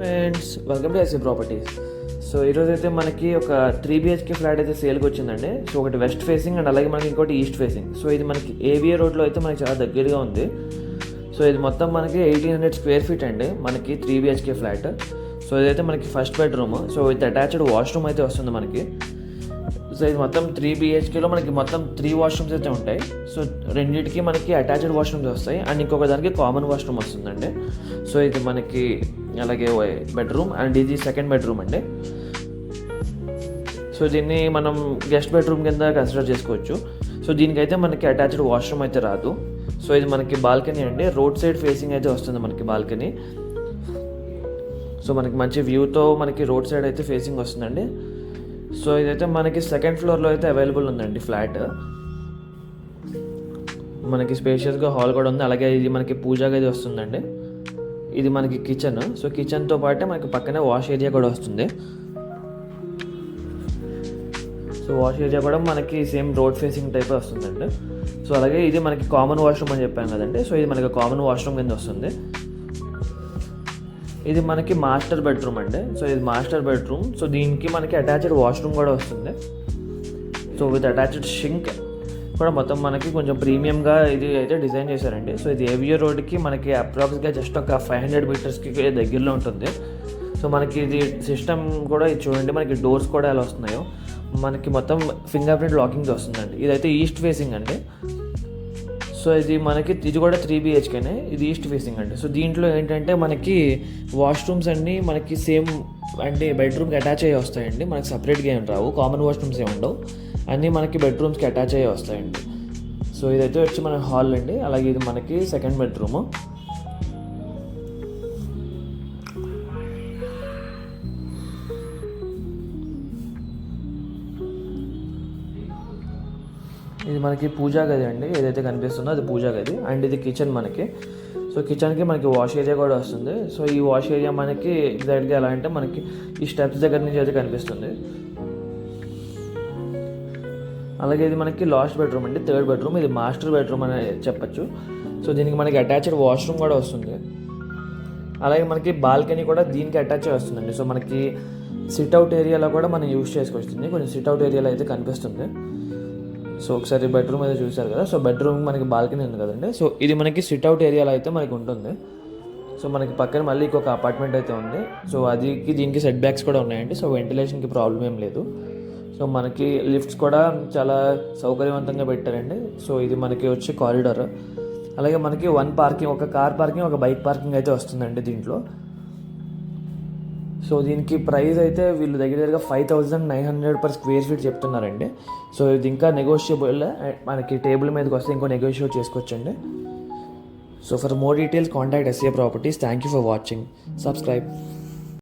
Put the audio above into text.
Friends welcome to SC properties so ఈరోజు అయితే మనకి ఒక త్రీ బిహెచ్కే ఫ్లాట్ అయితే సేల్కి వచ్చిందండి. సో ఒకటి వెస్ట్ ఫేసింగ్ అండ్ అలాగే మనకి ఇంకోటి ఈస్ట్ ఫేసింగ్ సో ఇది మనకి ఏవిఏ రోడ్లో అయితే మనకి చాలా దగ్గరగా ఉంది. సో ఇది మొత్తం మనకి ఎయిటీన్ హండ్రెడ్ స్క్వేర్ ఫీట్ అండి. మనకి త్రీ బిహెచ్కే ఫ్లాట్ సో ఇదైతే మనకి first bedroom so with attached washroom అయితే వస్తుంది మనకి. సో ఇది మొత్తం త్రీ బిహెచ్కేలో మనకి మొత్తం త్రీ వాష్రూమ్స్ అయితే ఉంటాయి. సో రెండింటికి మనకి అటాచ్డ్ వాష్రూమ్స్ వస్తాయి. అండ్ ఇంకొక దానికి కామన్ వాష్రూమ్ వస్తుందండి. సో ఇది మనకి అలాగే బెడ్రూమ్ అండ్ ఇది సెకండ్ బెడ్రూమ్ అండి. సో దీన్ని మనం గెస్ట్ బెడ్రూమ్ కింద కన్సిడర్ చేసుకోవచ్చు. సో దీనికైతే మనకి అటాచ్డ్ వాష్రూమ్ అయితే రాదు. సో ఇది మనకి బాల్కనీ అండి. రోడ్ సైడ్ ఫేసింగ్ అయితే వస్తుంది మనకి బాల్కనీ. సో మనకి మంచి వ్యూతో మనకి రోడ్ సైడ్ అయితే ఫేసింగ్ వస్తుందండి. సో ఇదైతే మనకి సెకండ్ ఫ్లోర్లో అయితే అవైలబుల్ ఉందండి ఫ్లాట్ మనకి స్పేషియస్గా హాల్ కూడా ఉంది. అలాగే ఇది మనకి పూజా గది వస్తుందండి. ఇది మనకి కిచెన్ సో కిచెన్తో పాటే మనకి పక్కనే వాష్ ఏరియా కూడా వస్తుంది. సో వాష్ ఏరియా కూడా మనకి సేమ్ రోడ్ ఫేసింగ్ టైప్ వస్తుందండి. సో అలాగే ఇది మనకి కామన్ వాష్రూమ్ అని చెప్పాను కదండి. సో ఇది మనకి కామన్ వాష్రూమ్ కింద వస్తుంది. ఇది మనకి మాస్టర్ బెడ్రూమ్ అండి. సో ఇది మాస్టర్ బెడ్రూమ్. సో దీనికి మనకి అటాచ్డ్ వాష్రూమ్ కూడా వస్తుంది. సో విత్ అటాచ్డ్ షింక్ కూడా మొత్తం మనకి కొంచెం ప్రీమియంగా ఇది అయితే డిజైన్ చేశారండి. సో ఇది ఏవియో రోడ్కి మనకి అప్రాక్స్గా జస్ట్ ఒక ఫైవ్ హండ్రెడ్ మీటర్స్కి దగ్గరలో ఉంటుంది. సో మనకి ఇది సిస్టమ్ కూడా ఇది చూడండి మనకి డోర్స్ కూడా ఎలా వస్తున్నాయో. మనకి మొత్తం ఫింగర్ ప్రింట్ లాకింగ్ వస్తుందండి. ఇదైతే ఈస్ట్ ఫేసింగ్ అండి. సో సో ఇది మనకి ఇది కూడా త్రీ బిహెచ్కేనే ఇది ఈస్ట్ ఫేసింగ్ అండి. సో దీంట్లో ఏంటంటే మనకి వాష్రూమ్స్ అన్నీ మనకి సేమ్ అంటే బెడ్రూమ్కి అటాచ్ అయ్యి వస్తాయండి. మనకి సపరేట్గా ఏం రావు. కామన్ వాష్రూమ్స్ ఏమి ఉండవు. అన్నీ మనకి బెడ్రూమ్స్కి అటాచ్ అయ్యి వస్తాయండి. సో ఇదైతే వచ్చి మన హాల్ అండి. అలాగే ఇది మనకి సెకండ్ బెడ్రూమ్ ఇది మనకి పూజా గది అండి. ఏదైతే కనిపిస్తుందో అది పూజా గది. అండ్ ఇది కిచెన్ మనకి. సో కిచెన్కి మనకి వాష్ ఏరియా కూడా వస్తుంది. సో ఈ వాష్ ఏరియా మనకి ఎగ్జాక్ట్గా ఎలా అంటే మనకి ఈ స్టెప్స్ దగ్గర నుంచి అయితే కనిపిస్తుంది. అలాగే ఇది మనకి లాస్ట్ బెడ్రూమ్ అండి. Third bedroom. ఇది మాస్టర్ బెడ్రూమ్ అని చెప్పచ్చు. సో దీనికి మనకి అటాచ్డ్ వాష్రూమ్ కూడా వస్తుంది. అలాగే మనకి బాల్కనీ కూడా దీనికి అటాచ్ వస్తుందండి. సో మనకి సిట్అవుట్ ఏరియాలో కూడా మనం యూస్ చేసుకొస్తుంది. కొంచెం సిట్అవుట్ ఏరియాలో అయితే కనిపిస్తుంది. సో ఒకసారి బెడ్రూమ్ అయితే చూసారు కదా? సో బెడ్రూమ్ మనకి బాల్కనీ ఉంది కదండి. సో ఇది మనకి సిట్అవుట్ ఏరియాలో అయితే మనకి ఉంటుంది. సో మనకి పక్కన మళ్ళీ ఇంకొక అపార్ట్మెంట్ అయితే ఉంది. సో అదికి దీనికి సెట్ బ్యాక్స్ కూడా ఉన్నాయండి. సో వెంటిలేషన్కి ప్రాబ్లం ఏం లేదు. సో మనకి లిఫ్ట్స్ కూడా చాలా సౌకర్యవంతంగా పెట్టారండి. సో ఇది మనకి వచ్చి కారిడార్ అలాగే మనకి వన్ పార్కింగ్ ఒక కార్ పార్కింగ్ ఒక బైక్ పార్కింగ్ అయితే వస్తుందండి దీంట్లో. సో దీనికి ప్రైస్ అయితే వీళ్ళు దగ్గర దగ్గరగా five thousand nine hundred per square feet చెప్తున్నారండి. సో ఇది ఇంకా నెగోషియబుల్ మనకి టేబుల్ మీదకి వస్తే ఇంకో నెగోషియేట్ చేసుకోవచ్చండి. So for more details contact SA properties thank you for watching subscribe